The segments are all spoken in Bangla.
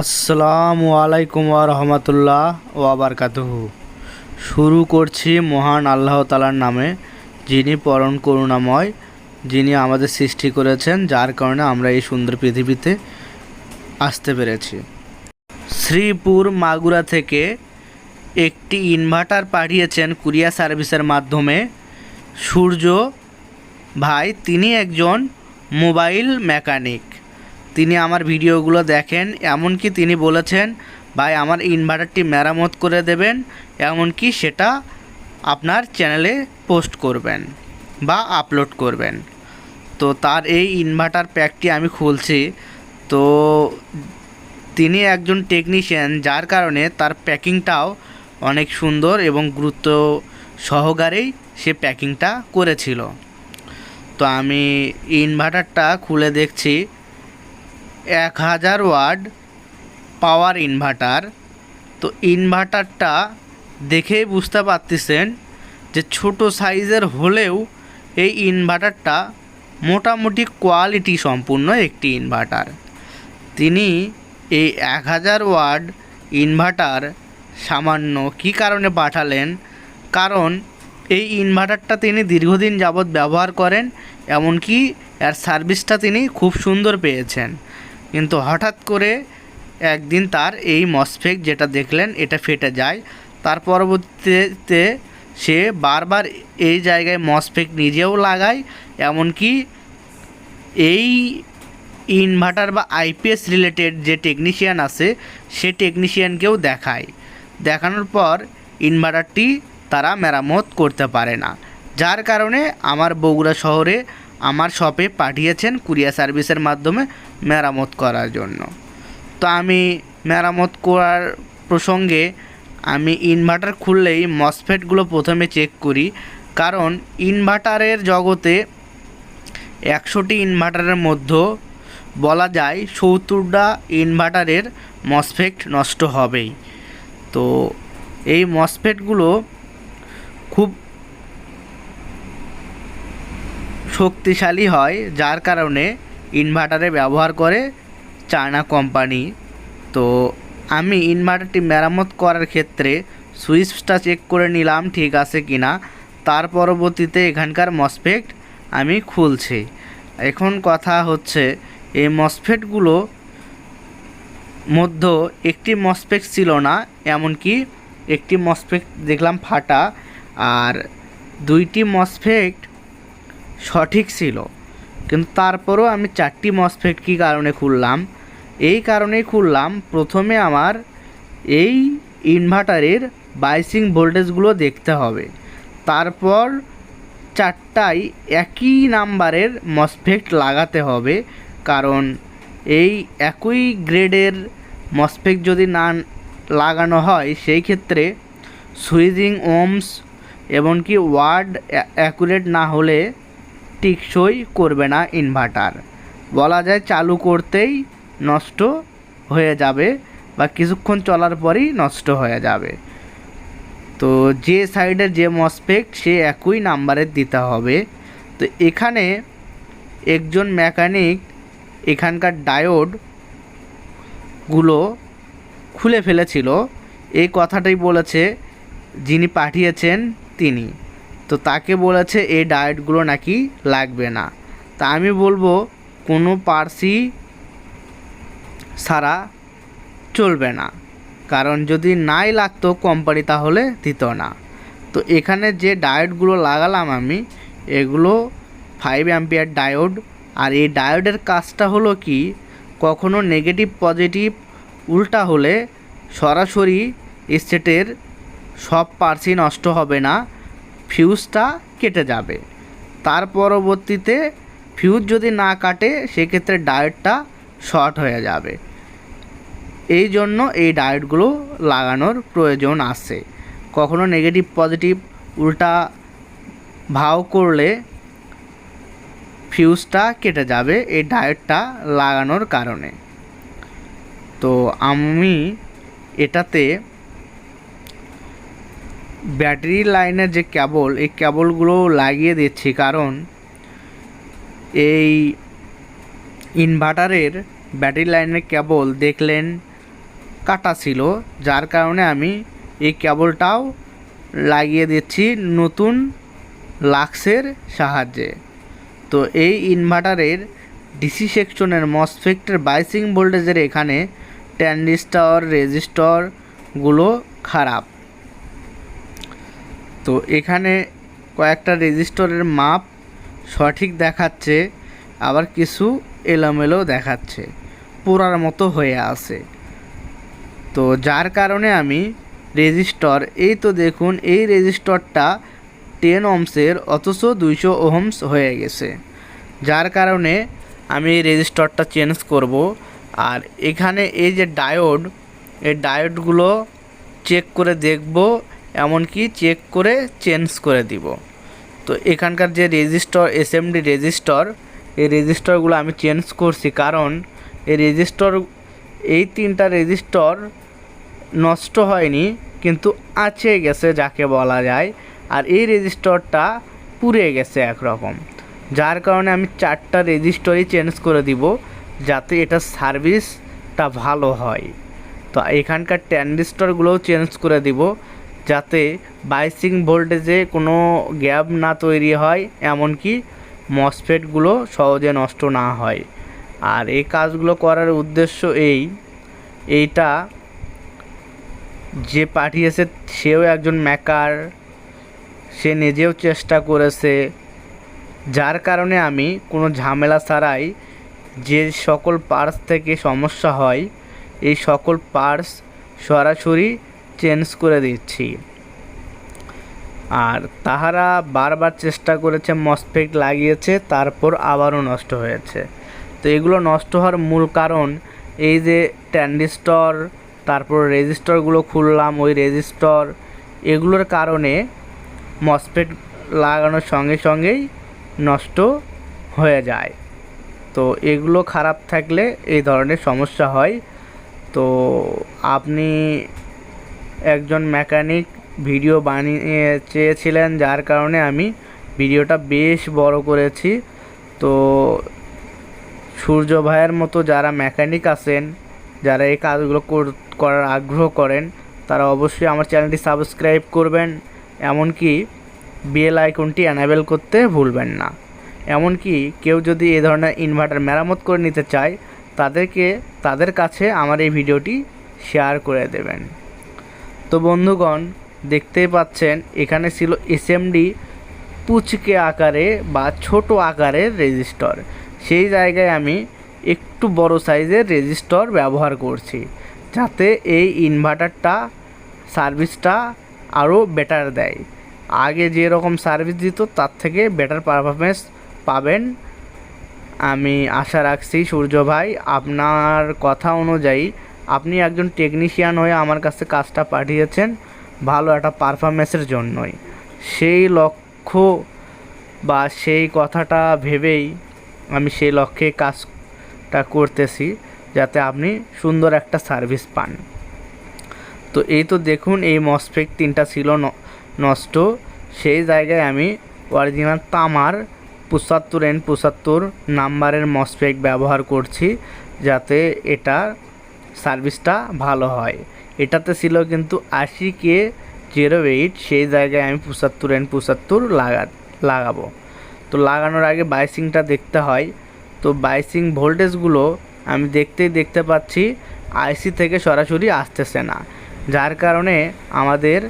আসসালামু আলাইকুম রহমতুল্লাহ ওয়াবারকাতুহু শুরু করছি মহান আল্লাহ তালার নামে, যিনি পরম করুণাময়, যিনি আমাদের সৃষ্টি করেছেন, যার কারণে আমরা এই সুন্দর পৃথিবীতে আসতে পেরেছি। শ্রীপুর মাগুরা থেকে একটি ইনভার্টার পাঠিয়েছেন কুরিয়ার সার্ভিসের মাধ্যমে। সূর্য ভাই, তিনি একজন মোবাইল মেকানিক। তিনি আমার ভিডিওগুলো দেখেন, এমনকি তিনি বলেছেন, ভাই, আমার ইনভার্টারটি মেরামত করে দেবেন, এমনকি সেটা আপনার চ্যানেলে পোস্ট করবেন বা আপলোড করবেন। তো তার এই ইনভার্টার প্যাকটি আমি খুলছি। তো তিনি একজন টেকনিশিয়ান, যার কারণে তার প্যাকিংটাও অনেক সুন্দর এবং গুরুত্ব সহকারেই সে প্যাকিংটা করেছিল। তো আমি ইনভার্টারটা খুলে দেখছি। এক হাজার ওয়াট পাওয়ার ইনভার্টার। তো ইনভার্টারটা দেখেই বুঝতে পারতেছেন যে ছোট সাইজের হলেও এই ইনভার্টারটা মোটামুটি কোয়ালিটি সম্পূর্ণ একটি ইনভার্টার। তিনি এই এক হাজার ওয়াট ইনভার্টার সামান্য কী কারণে পাঠালেন? কারণ এই ইনভার্টারটা তিনি দীর্ঘদিন যাবৎ ব্যবহার করেন, এমনকি এর সার্ভিসটা তিনি খুব সুন্দর পেয়েছেন। কিন্তু হঠাৎ করে একদিন তার এই মসফেক যেটা দেখলেন, এটা ফেটে যায়। তার পরবর্তীতে সে বারবার এই জায়গায় মসফেক নিজেও লাগায়, এমনকি এই ইনভার্টার বা আইপিএস রিলেটেড যে টেকনিশিয়ান আছে, সে টেকনিশিয়ানকেও দেখায়। দেখানোর পর ইনভার্টারটি তারা মেরামত করতে পারে না। যার কারণে আমার বগুড়া শহরে আমার শপে পাঠিয়েছেন কুরিয়ার সার্ভিসের মাধ্যমে মেরামত করার জন্য। তো আমি মেরামত করার প্রসঙ্গে আমি ইনভার্টার খুললেই মসফেটগুলো প্রথমে চেক করি। কারণ ইনভার্টারের জগতে একশোটি ইনভার্টারের মধ্যে বলা যায় সত্তরটা ইনভার্টারের মসফেট নষ্ট হবেই। তো এই মসফেটগুলো খুব শক্তিশালী হয়, যার কারণে ইনভার্টারে ব্যবহার করে চায়না কোম্পানি। তো আমি ইনভার্টারটি মেরামত করার ক্ষেত্রে সুইচটা চেক করে নিলাম ঠিক আছে কি না। তার পরবর্তীতে এখানকার মসফেট আমি খুলছি। এখন কথা হচ্ছে, এই মসফেটগুলো মধ্য একটি মসফেট ছিল না, এমনকি একটি মসফেট দেখলাম ফাটা, আর দুইটি মসফেট সঠিক ছিল। কিন্তু তারপরও আমি চারটি মসফেট কী কারণে খুললাম? এই কারণেই খুললাম, প্রথমে আমার এই ইনভার্টারের বাইসিং ভোল্টেজগুলো দেখতে হবে। তারপর চারটাই একই নাম্বারের মসফেট লাগাতে হবে, কারণ এই একই গ্রেডের মসফেট যদি না লাগানো হয়, সেই ক্ষেত্রে সুইজিং ওমস এমনকি ওয়ার্ড অ্যাকুরেট না হলে টিকসই করবে না ইনভার্টার। বলা যায় চালু করতেই নষ্ট হয়ে যাবে বা কিছুক্ষণ চলার পরই নষ্ট হয়ে যাবে। তো যে সাইডের যে মসপেক্ট সে একই নাম্বারের দিতে হবে। তো এখানে একজন মেকানিক এখানকার ডায়োডগুলো খুলে ফেলেছিল। এই কথাটাই বলেছে যিনি পাঠিয়েছেন তিনি। তো তাকে বলেছে, এই ডায়েটগুলো নাকি লাগবে না। তা আমি বলব, কোনো পার্সি সারা চলবে না। কারণ যদি নাই লাগতো কোম্পানি তাহলে দিত না। তো এখানে যে ডায়োডগুলো লাগালাম আমি, এগুলো ফাইভ অ্যাম্পিয়ার ডায়োড আর এই ডায়োডের কাজটা হলো কি, কখনো নেগেটিভ পজিটিভ উল্টা হলে সরাসরি স্টেটের সব পার্সি নষ্ট হবে না। ফিউজটা কেটে যাবে। তার পরবর্তীতে ফিউজ যদি না কাটে, সেক্ষেত্রে ডায়েটটা শর্ট হয়ে যাবে। এই জন্য এই ডায়েটগুলো লাগানোর প্রয়োজন আছে। কখনো নেগেটিভ পজিটিভ উল্টা ভাও করলে ফিউজটা কেটে যাবে এই ডায়েটটা লাগানোর কারণে। তো আমি এটাতে ব্যাটারি লাইনের যে কেবল, এই কেবলগুলো লাগিয়ে দিচ্ছি কারণ এই ইনভার্টারের ব্যাটারি লাইনের কেবল দেখলেন কাটা ছিল, যার কারণে আমি এই কেবলটাও লাগিয়ে দিচ্ছি নতুন লাক্সের সাহায্যে। তো এই ইনভার্টারের ডিসি সেকশনের মসফেক্টের বাইসিং ভোল্টেজের এখানে ট্যান্ডিস্টর রেজিস্টরগুলো খারাপ। তো এখানে কয়েকটা রেজিস্টরের মাপ সঠিক দেখাচ্ছে, আবার কিছু এলোমেলো দেখাচ্ছে পোড়ার মতো হয়ে আছে। তো যার কারণে আমি রেজিস্টর, এই তো দেখুন, এই রেজিস্টরটা টেন ওহমসের অথচ দুইশো ওহমস হয়ে গেছে। যার কারণে আমি এই রেজিস্টরটা চেঞ্জ করব, আর এখানে এই যে ডায়োড, এই ডায়োডগুলো চেক করে দেখব এমনকি চেক করে চেঞ্জ করে দিব। তো এখানকার যে রেজিস্টর এসএমডি রেজিস্টর এই রেজিস্টরগুলো আমি চেঞ্জ করছি কারণ এই রেজিস্টর এই তিনটা রেজিস্টর নষ্ট হয়নি, কিন্তু আছে গেছে যাকে বলা যায়। আর এই রেজিস্টরটা পুড়ে গেছে একরকম। যার কারণে আমি চারটা রেজিস্টরই চেঞ্জ করে দিব, যাতে এটা সার্ভিসটা ভালো হয়। তো এখানকার ট্যান্ডিস্টরগুলোও চেঞ্জ করে দিব। যাতে বাইসিং ভোল্টেজে কোনো গ্যাপ না তৈরি হয়, এমনকি মসফেটগুলো সহজে নষ্ট না হয়। আর এই কাজগুলো করার উদ্দেশ্য এই, এইটা যে পাঠিয়েছে সেও একজন মেকার সে নিজেও চেষ্টা করেছে। যার কারণে আমি কোনো ঝামেলা ছাড়াই যে সকল পার্টস থেকে সমস্যা হয়, এই সকল পার্টস সরাসরি চেঞ্জ করে দিচ্ছি। আর তাহারা বারবার চেষ্টা করেছে, মসফেট লাগিয়েছে, তারপর আবারও নষ্ট হয়েছে। তো এগুলো নষ্ট হওয়ার মূল কারণ এই যে ট্যান্ডিস্টর, তারপর রেজিস্টরগুলো খুললাম, ওই রেজিস্টর, এগুলোর কারণে মসফেট লাগানোর সঙ্গে সঙ্গেই নষ্ট হয়ে যায়। তো এগুলো খারাপ থাকলে এই ধরনের সমস্যা হয়। তো আপনি একজন মেকানিক ভিডিও বানিয়ে চেয়েছিলেন, যার কারণে আমি ভিডিওটা বেশ বড় করেছি। তো সূর্য ভাইয়ের মতো যারা মেকানিক আছেন, যারা এই কাজগুলো কর- করার আগ্রহ করেন, তারা অবশ্যই আমার চ্যানেলটি সাবস্ক্রাইব করবেন। এমনকি বেল আইকনটি অ্যানাবেল করতে ভুলবেন না। এমনকি কেউ যদি এ ধরনের ইনভার্টার মেরামত করে নিতে চায়, তাদেরকে, তাদের কাছে আমার এই ভিডিওটি শেয়ার করে দেবেন। তো বন্ধুগণ, দেখতেই পাচ্ছেন, এখানে ছিল এসএমডি পুচকে আকারে বা ছোট আকারের রেজিস্টর। সেই জায়গায় আমি একটু বড় সাইজের রেজিস্টর ব্যবহার করছি, যাতে এই ইনভার্টারটা, সার্ভিসটা আরও বেটার দেয়। আগে যেরকম সার্ভিস দিত, তার থেকে বেটার পারফরমেন্স পাবেন। আমি আশা রাখছি সূর্য ভাই, আপনার কথা অনুযায়ী আপনি একজন টেকনিশিয়ান হয়ে আমার কাছে কাজটা পাঠিয়েছেন, ভালো একটা পারফরমেন্সের জন্যই। সেই লক্ষ্য বা সেই কথাটা ভেবেই আমি সেই লক্ষ্যে কাজটা করতেছি, যাতে আপনি সুন্দর একটা সার্ভিস পান। তো এই তো দেখুন, এই মসফেক তিনটা ছিল নষ্ট। সেই জায়গায় আমি অরিজিনাল তামার পঁচাত্তর এন পঁচাত্তর নাম্বারের মসফেক ব্যবহার করছি, যাতে এটা সার্ভিসটা ভালো হয়। এটাতে ছিল কিন্তু আশি কে জিরো এইট সেই জায়গায় আমি পঁচাত্তর এন পঁচাত্তর লাগা, লাগাবো। তো লাগানোর আগে বাইসিংটা দেখতে হয়। তো বাইসিং ভোল্টেজগুলো আমি দেখতেই দেখতে পাচ্ছি আইসি থেকে সরাসরি আসতেছে না। যার কারণে আমাদের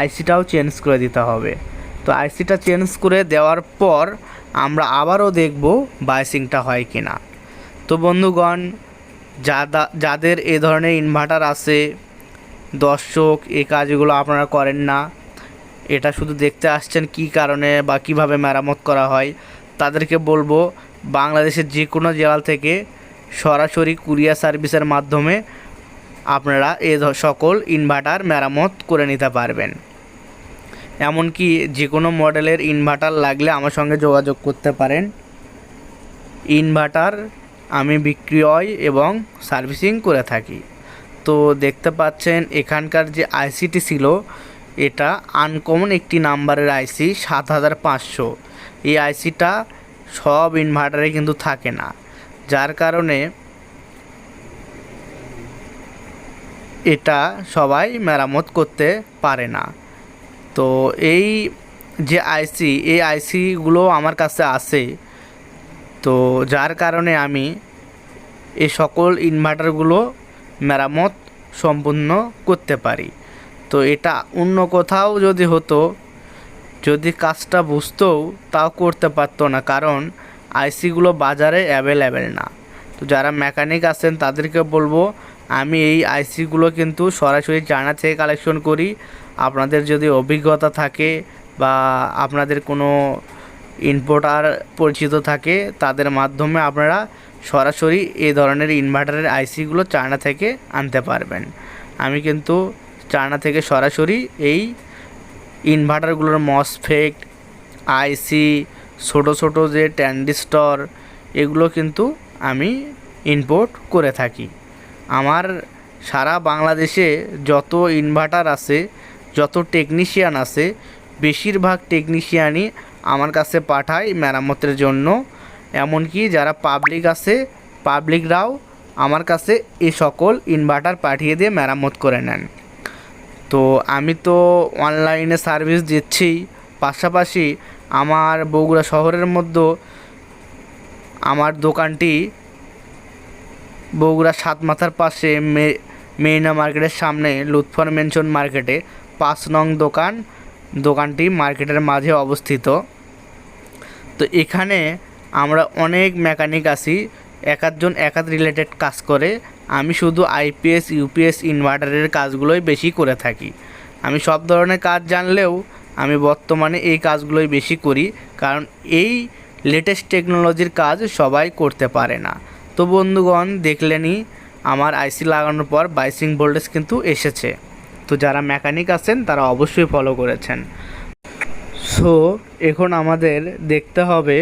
আইসিটাও চেঞ্জ করে দিতে হবে। তো আইসিটা চেঞ্জ করে দেওয়ার পর আমরা আবারও দেখব বাইসিংটা হয় কি না তো বন্ধুগণ যাদা, যাদের এ ধরনের ইনভার্টার আছে, দর্শক এই কাজগুলো আপনারা করেন না। এটা শুধু দেখতে আসছেন কি কারণে বা কীভাবে মেরামত করা হয়। তাদেরকে বলব, বাংলাদেশের যে কোনো জেলা থেকে সরাসরি কুরিয়ার সার্ভিসের মাধ্যমে আপনারা এ সকল ইনভার্টার মেরামত করে নিতে পারবেন। এমনকি যে কোনো মডেলের ইনভার্টার লাগলে আমার সঙ্গে যোগাযোগ করতে পারেন। ইনভার্টার আমি বিক্রয় এবং সার্ভিসিং করে থাকি। তো দেখতে পাচ্ছেন, এখানকার যে আইসিটি ছিল, এটা আনকমন একটি নাম্বারের আইসি সাত হাজার পাঁচশো। এই আইসিটা সব ইনভার্টারে কিন্তু থাকে না। যার কারণে এটা সবাই মেরামত করতে পারে না। তো এই যে আইসি, এই আইসিগুলো আমার কাছে আছে। তো যার কারণে আমি এই সকল ইনভার্টারগুলো মেরামত সম্পূর্ণ করতে পারি। তো এটা অন্য কোথাও যদি হতো, যদি কাজটা বুঝতেও তাও করতে পারতো না, কারণ আইসিগুলো বাজারে অ্যাভেলেবেল না। তো যারা মেকানিক আছেন, তাদেরকে বলব, আমি এই আইসিগুলো কিন্তু সরাসরি চায়না থেকে কালেকশন করি। আপনাদের যদি অভিজ্ঞতা থাকে বা আপনাদের কোনো ইম্পোর্টার পরিচিত থাকে, তাদের মাধ্যমে আপনারা সরাসরি এই ধরনের ইনভার্টারের আইসিগুলো চায়না থেকে আনতে পারবেন। আমি কিন্তু চায়না থেকে সরাসরি এই ইনভার্টারগুলোর মসফেক্ট আইসি ছোটো ছোটো যে ট্যান্ডিস্টর এগুলো কিন্তু আমি ইম্পোর্ট করে থাকি। আমার সারা বাংলাদেশে যত ইনভার্টার আছে, যত টেকনিশিয়ান আছে, বেশিরভাগ টেকনিশিয়ানই আমার কাছে পাঠায় মেরামতের জন্য। এমনকি যারা পাবলিক আছে পাবলিকরাও আমার কাছে এই সকল ইনভার্টার পাঠিয়ে দিয়ে মেরামত করে নেন। তো আমি তো অনলাইনে সার্ভিস দিচ্ছি। পাশাপাশি আমার বগুড়া শহরের মধ্যে আমার দোকানটি বগুড়া সাত মাথার পাশে মে, মেরিনা মার্কেটের সামনে লুৎফর মেনশন মার্কেটে পাঁচ নং দোকান। দোকানটি মার্কেটের মাঝে অবস্থিত। তো এখানে আমরা অনেক মেকানিক আছি। এক একজন এক এক রিলেটেড কাজ করে। আমি শুধু আইপিএস ইউপিএস ইনভার্টারের কাজগুলোই বেশি করে থাকি। আমি সব ধরনের কাজ জানলেও আমি বর্তমানে এই কাজগুলোই বেশি করি, কারণ এই লেটেস্ট টেকনোলজির কাজ সবাই করতে পারে না। তো বন্ধুগণ, দেখলেনই আমার আইসি লাগানোর পর বাইসিং ভোল্টেজ কিন্তু এসেছে। তো যারা মেকানিক আছেন, তারা অবশ্যই ফলো করেছেন। সো, এখন আমাদের দেখতে হবে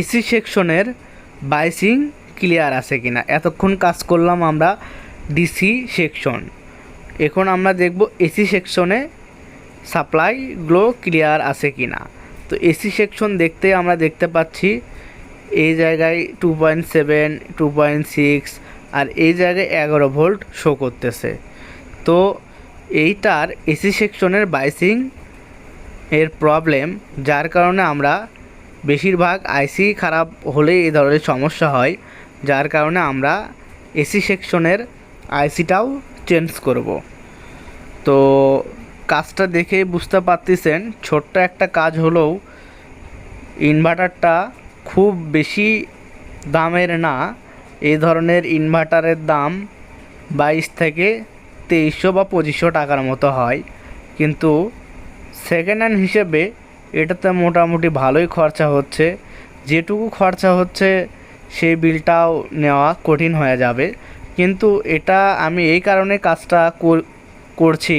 এসি সেকশনের বাইসিং ক্লিয়ার আছে কিনা। এতক্ষণ কাজ করলাম আমরা ডিসি সেকশন। এখন আমরা দেখব এসি সেকশনে সাপ্লাইগুলো ক্লিয়ার আছে কিনা। তো এসি সেকশন দেখতে আমরা দেখতে পাচ্ছি এই জায়গায় two point seven, two point six আর এই জায়গায় এগারো ভোল্ট শো করতেছে। তো এইটার এসি সেকশনের বাইসিং এর প্রবলেম যার কারণে আমরা বেশিরভাগ আইসি খারাপ হলে এই ধরনের সমস্যা হয়, যার কারণে আমরা এসি সেকশনের আইসিটাও চেঞ্জ করব। তো কাজটা দেখে বুঝতে পারতেছেন, ছোট্ট একটা কাজ হলেও ইনভার্টারটা খুব বেশি দামের না এই ধরনের ইনভার্টারের দাম বাইশ থেকে তেইশশো বা পঁচিশশো টাকার মতো হয়। কিন্তু সেকেন্ড হ্যান্ড হিসেবে এটাতে মোটামুটি ভালোই খরচা হচ্ছে। যেটুকু খরচা হচ্ছে সেই বিলটাও নেওয়া কঠিন হয়ে যাবে। কিন্তু এটা আমি এই কারণে কাজটা করছি।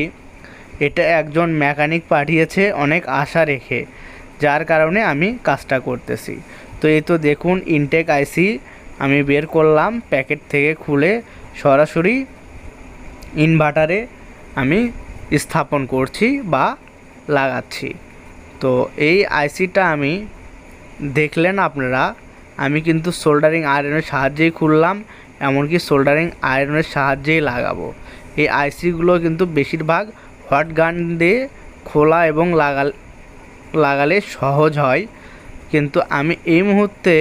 এটা একজন মেকানিক পাঠিয়েছে অনেক আশা রেখে, যার কারণে আমি কাজটা করতেছি। তো এই তো দেখুন ইনটেক আইসি আমি বের করলাম প্যাকেট থেকে খুলে সরাসরি ইনভার্টারে আমি স্থাপন করছি বা লাগাচ্ছি। তো এই আইসিটা আমি দেখলেন আপনারা, আমি কিন্তু সোল্ডারিং আয়রনের সাহায্যেই খুললাম, এমনকি সোল্ডারিং আয়রনের সাহায্যেই লাগাবো। এই আইসিগুলো কিন্তু বেশিরভাগ হট গান দিয়ে খোলা এবং লাগাল, লাগালে সহজ হয়। কিন্তু আমি এই মুহূর্তে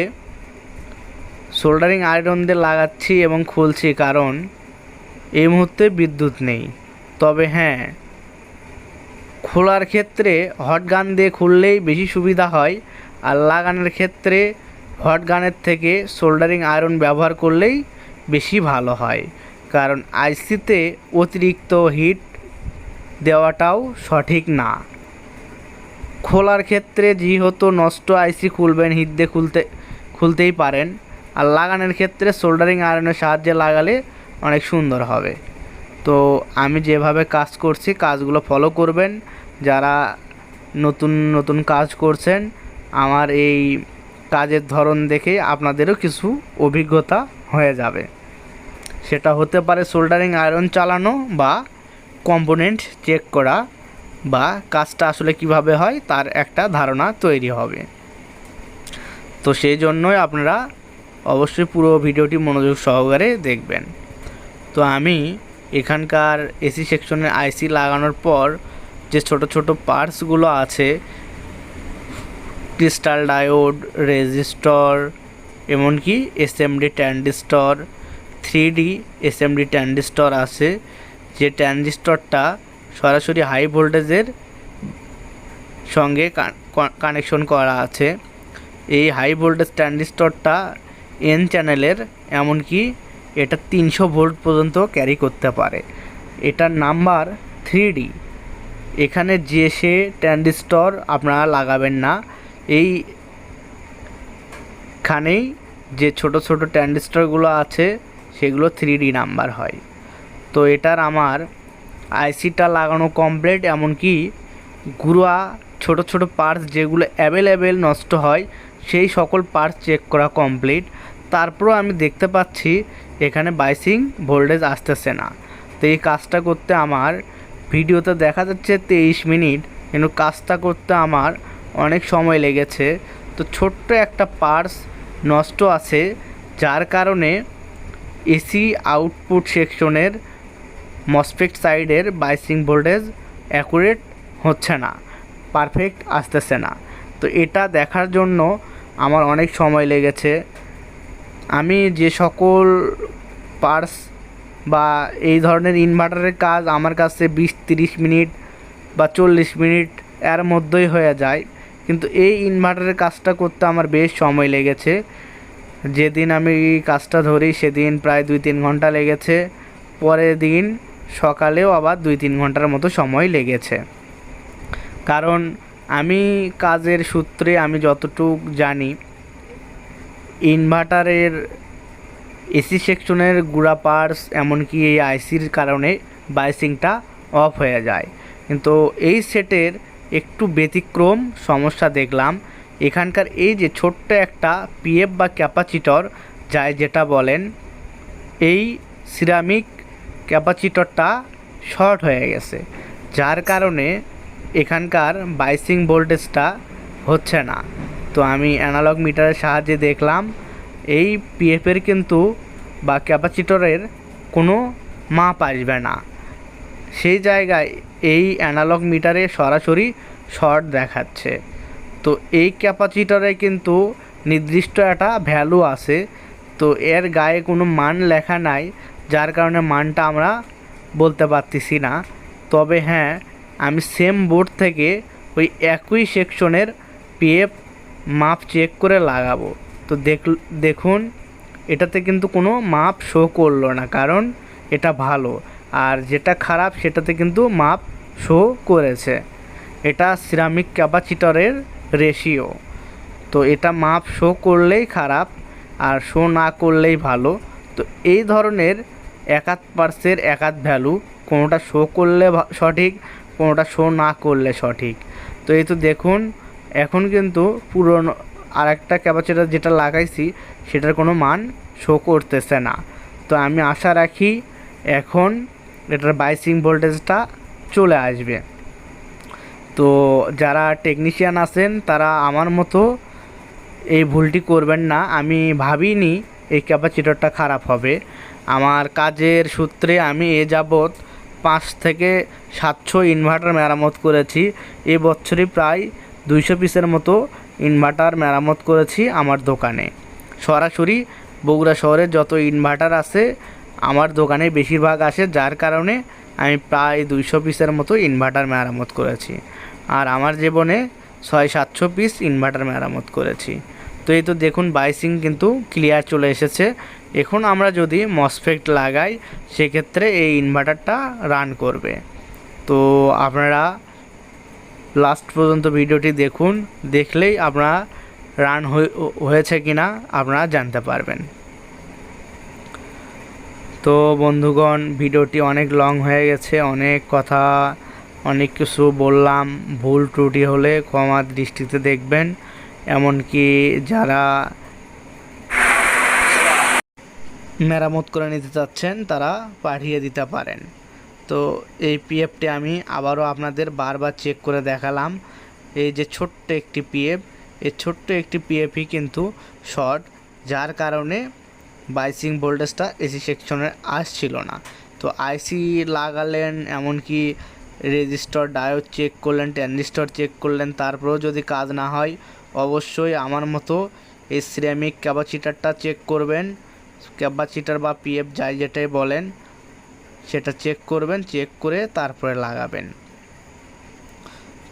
সোল্ডারিং আয়রন দিয়ে লাগাচ্ছি এবং খুলছি কারণ এই মুহূর্তে বিদ্যুৎ নেই। তবে হ্যাঁ খোলার ক্ষেত্রে হট গান দিয়ে খুললেই বেশি সুবিধা হয়, আর লাগানোর ক্ষেত্রে হট গানের থেকে সোল্ডারিং আয়রন ব্যবহার করলেই বেশি ভালো হয়। কারণ আইসিতে অতিরিক্ত হিট দেওয়াটাও সঠিক না। খোলার ক্ষেত্রে যেহেতু নষ্ট আইসি খুলবেন, হিট দিয়ে খুলতে, খুলতেই পারেন, আর লাগানোর ক্ষেত্রে সোল্ডারিং আয়রনের সাহায্যে লাগালে অনেক সুন্দর হবে। তো আমি যেভাবে কাজ করছি, কাজগুলো ফলো করবেন। যারা নতুন নতুন কাজ করছেন, আমার এই কাজের ধরন দেখে আপনাদেরও কিছু অভিজ্ঞতা হয়ে যাবে। সেটা হতে পারে সোল্ডারিং আয়রন চালানো বা কম্পোনেন্ট চেক করা বা কাজটা আসলে কীভাবে হয় তার একটা ধারণা তৈরি হবে। তো সেই জন্যই আপনারা অবশ্যই পুরো ভিডিওটি মনোযোগ সহকারে দেখবেন। তো আমি এখানকার এসি সেকশনের আইসি লাগানোর পর যে ছোট ছোট পার্টসগুলো আছে, ক্রিস্টাল ডায়োড, রেজিস্টর, এমনকি SMD transistor three D SMD transistor আছে, যে ট্যান্ডিস্টরটা সরাসরি হাই ভোল্টেজের সঙ্গে কানেকশন করা আছে। এই হাই ভোল্টেজ ট্যান্ডিস্টরটা এন চ্যানেলের এমনকি এটা তিনশো ভোল্ট পর্যন্ত ক্যারি করতে পারে। এটার নাম্বার থ্রি ডি এখানে যে সে ট্যান্ডিস্টর আপনারা লাগাবেন না, এই খানেই যে ছোট ছোট ট্যান্ডিস্টরগুলো আছে, সেগুলো থ্রি ডি নাম্বার হয়। তো এটার আমার আইসিটা লাগানো কমপ্লিট এমনকি গুঁড়া, ছোট ছোট পার্টস যেগুলো অ্যাভেলেবেল নষ্ট হয়, সেই সকল পার্টস চেক করা কমপ্লিট তারপরও আমি দেখতে পাচ্ছি এখানে বাইসিং ভোল্টেজ আসতেছে না। তো এই কাজটা করতে আমার ভিডিওতে দেখা যাচ্ছে তেইশ মিনিট, কিন্তু কাজটা করতে আমার অনেক সময় লেগেছে। তো ছোট্ট একটা পার্স নষ্ট আছে, যার কারণে এসি আউটপুট সেকশনের মসফেক্ট সাইডের বাইসিং ভোল্টেজ অ্যাকুরেট হচ্ছে না, পারফেক্ট আসতেছে না। তো এটা দেখার জন্য আমার অনেক সময় লেগেছে। আমি যে সকল পার্টস বা এই ধরনের ইনভার্টারের কাজ আমার কাছে বিশ তিরিশ মিনিট বা চল্লিশ মিনিট এর মধ্যেই হয়ে যায়। কিন্তু এই ইনভার্টারের কাজটা করতে আমার বেশ সময় লেগেছে। যেদিন আমি কাজটা ধরি সেদিন প্রায় দুই তিন ঘণ্টা লেগেছে। পরের দিন সকালেও আবার দুই তিন ঘণ্টার মতো সময় লেগেছে। কারণ আমি কাজের সূত্রে আমি যতটুক জানি ইনভার্টারের এসি সেকশনের গুড়া পার্টস, এমনকি এই আইসির কারণে বাইসিংটা অফ হয়ে যায়। কিন্তু এই সেটের একটু ব্যতিক্রম সমস্যা দেখলাম। এখানকার এই যে ছোট্ট একটা পিএফ বা ক্যাপাচিটর যায় যেটা বলেন, এই সিরামিক ক্যাপাচিটরটা শর্ট হয়ে গেছে। যার কারণে এখানকার বাইসিং ভোল্টেজটা হচ্ছে না। তো আমি অ্যানালগ মিটারের সাহায্যে দেখলাম, এই পিএফের কিন্তু বা ক্যাপাচিটরের কোনো মাপ আসবে না। সেই জায়গায় এই অ্যানালগ মিটারে সরাসরি শর্ট দেখাচ্ছে। তো এই ক্যাপাসিটরে কিন্তু নির্দিষ্ট একটা ভ্যালু আছে। তো এর গায়ে কোনো মান লেখা নাই, যার কারণে মানটা আমরা বলতে পারতেছি না। তবে হ্যাঁ আমি সেম বোর্ড থেকে ওই একই সেকশনের পিএফ মাপ চেক করে লাগাবো। তো দেখ দেখুন, এটাতে কিন্তু কোনো মাপ শো করল না, কারণ এটা ভালো। আর যেটা খারাপ, সেটাতে কিন্তু মাপ শো করেছে। এটা সিরামিক ক্যাপাচিটরের রেশিও তো এটা মাপ শো করলেই খারাপ, আর শো না করলেই ভালো। তো এই ধরনের একাত পার্সের একাত ভ্যালু কোনোটা শো করলে সঠিক, কোনোটা শো না করলে সঠিক। তো এই তো দেখুন এখন কিন্তু পুরনো আর একটা ক্যাপাচিটার যেটা লাগাইছি, সেটার কোনো মান শো করতেছে না। তো আমি আশা রাখি এখন এটার বাইসিং ভোল্টেজটা চলে আসবে। তো যারা টেকনিশিয়ান আছেন, তারা আমার মতো এই ভুলটি করবেন না। আমি ভাবিনি এই ক্যাপাচিটরটা খারাপ হবে। আমার কাজের সূত্রে আমি এ যাবৎ পাঁচ থেকে সাতশো ইনভার্টার মেরামত করেছি। এ বছরই প্রায় দুইশো পিসের মতো ইনভার্টার মেরামত করেছি আমার দোকানে। সরাসরি বগুড়া শহরে যত ইনভার্টার আছে, আমার দোকানে বেশিরভাগ আসে, যার কারণে আমি প্রায় দুইশো পিসের মতো ইনভার্টার মেরামত করেছি। আর আমার জীবনে ছয় সাতশো পিস ইনভার্টার মেরামত করেছি। তো এই তো দেখুন, বাইসিং কিন্তু ক্লিয়ার চলে এসেছে। এখন আমরা যদি মসফেক্ট লাগাই, সেক্ষেত্রে এই ইনভার্টারটা রান করবে। তো আপনারা লাস্ট পর্যন্ত ভিডিওটি দেখুন, দেখলেই আপনারা রান হয়েছে কিনা আপনারা জানতে পারবেন। তো বন্ধুগণ, ভিডিওটি অনেক লং হয়ে গেছে, অনেক কথা, অনেক কিছু বললাম, ভুল ত্রুটি হলে ক্ষমা দৃষ্টিতে দেখবেন, এমনকি যারা মেরামত করে নিতে চাচ্ছেন, তারা পাঠিয়ে দিতে পারেন। তো এই পিএফটি আমি আবারও আপনাদের বারবার চেক করে দেখালাম। এই যে ছোট্ট একটি পিএফ এই ছোট্ট একটি পিএফই কিন্তু শর্ট যার কারণে বাইসিং ভোল্টেজটা এসি সেকশনে আসছিল না। তো আইসি লাগালেন, এমনকি রেজিস্টার ডায়োড চেক করলেন ট্যানজিস্টর চেক করলেন, তারপরেও যদি কাজ না হয়, অবশ্যই আমার মতো এই সিরামিক ক্যাপাসিটারটা চেক করবেন। ক্যাপাসিটার বা পিএফ যাই যেটাই বলেন সেটা চেক করবেন চেক করে তারপরে লাগাবেন।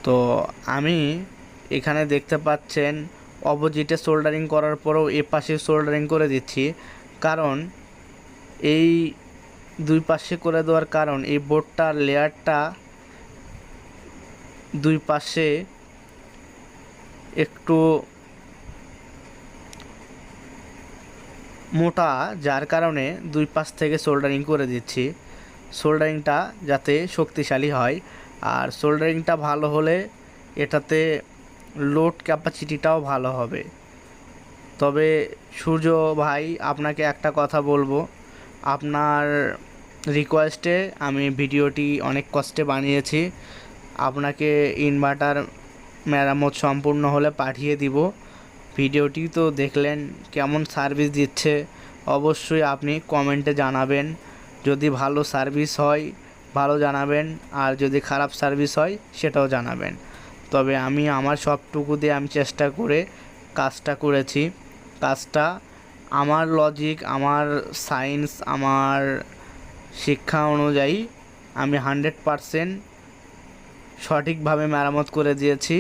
তো আমি এখানে দেখতে পাচ্ছেন, অপোজিটে সোল্ডারিং করার পরেও এ পাশে সোল্ডারিং করে দিচ্ছি। কারণ এই দুই পাশে করে দেওয়ার কারণ, এই বোর্ডটার লেয়ারটা দুই পাশে একটু মোটা, যার কারণে দুই পাশ থেকে সোল্ডারিং করে দিচ্ছি। সোল্ডারিংটা যাতে শক্তিশালী হয়। আর সোল্ডারিংটা ভালো হলে এটাতে লোড ক্যাপাসিটিটাও ভালো হবে। তবে সূর্য ভাই, আপনাকে একটা কথা বলব। আপনার রিকোয়েস্টে আমি ভিডিওটি অনেক কষ্টে বানিয়েছি। আপনাকে ইনভার্টার মেরামত সম্পূর্ণ হলে পাঠিয়ে দিব। ভিডিওটি তো দেখলেন কেমন সার্ভিস দিচ্ছে। অবশ্যই আপনি কমেন্টে জানাবেন। যদি ভালো সার্ভিস হয়, ভালো জানাবেন, আর যদি খারাপ সার্ভিস হয়, সেটাও জানাবেন। তবে আমি আমার সবটুকু দিয়ে আমি চেষ্টা করে কাজটা করেছি। কাজটা আমার লজিক আমার সায়েন্স আমার শিক্ষা অনুযায়ী আমি হান্ড্রেড পারসেন্ট সঠিকভাবে মেরামত করে দিয়েছি।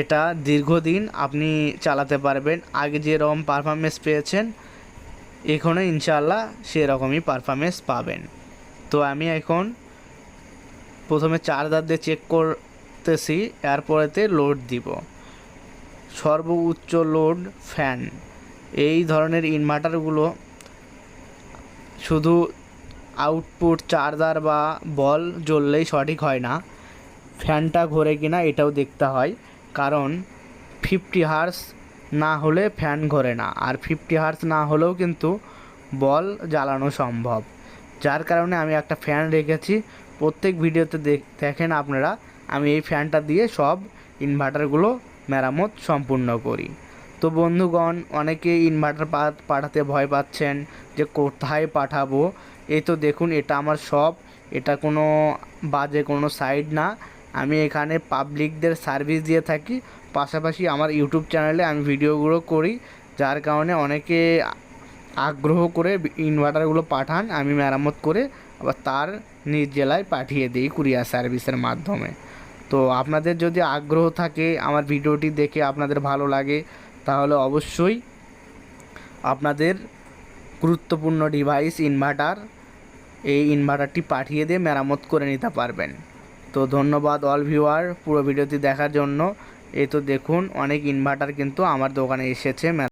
এটা দীর্ঘদিন আপনি চালাতে পারবেন। আগে যেরকম পারফরমেন্স পেয়েছেন এখানে ইনশাল্লাহ সেরকমই পারফরমেন্স পাবেন। তো আমি এখন প্রথমে চার্জার দিয়ে চেক করতেছি, এরপরেতে লোড দিব। সর্বোচ্চ লোড ফ্যান এই ধরনের ইনভার্টারগুলো শুধু আউটপুট চার্জার বা বল জ্বললেই সঠিক হয় না। ফ্যানটা ঘোরে কিনা এটাও দেখতে হয়। কারণ ফিফটি হার্স না হলে ফ্যান ঘোরে না, আর ফিফটি হার্স না হলেও কিন্তু বল জ্বালানো সম্ভব। যার কারণে আমি একটা ফ্যান রেখেছি, প্রত্যেক ভিডিওতে দেখ- দেখেন আপনারা, আমি এই ফ্যানটা দিয়ে সব ইনভার্টারগুলো মেরামত সম্পূর্ণ করি। তো বন্ধুগণ, অনেকে ইনভার্টার পাঠাতে ভয় পাচ্ছেন যে কোথায় পাঠাবো? এই তো দেখুন, এটা আমার সব এটা কোনো বাজে কোনো সাইড না। আমি এখানে পাবলিকদের সার্ভিস দিয়ে থাকি। পাশাপাশি আমার ইউটিউব চ্যানেলে আমি ভিডিওগুলো করি, যার কারণে অনেকে আগ্রহ করে ইনভার্টারগুলো পাঠান, আমি মেরামত করে আবার তার নিজ জেলায় পাঠিয়ে দিই কুরিয়ার সার্ভিসের মাধ্যমে। তো আপনাদের যদি আগ্রহ থাকে আমার ভিডিওটি দেখে আপনাদের ভালো লাগে, তাহলে অবশ্যই আপনাদের গুরুত্বপূর্ণ ডিভাইস ইনভার্টার এই ইনভার্টারটি পাঠিয়ে দিয়ে মেরামত করে নিতে পারবেন। তো ধন্যবাদ অল ভিউয়ার পুরো ভিডিওটি দেখার জন্য। এই তো দেখুন, অনেক ইনভার্টার কিন্তু আমার দোকানে এসেছে।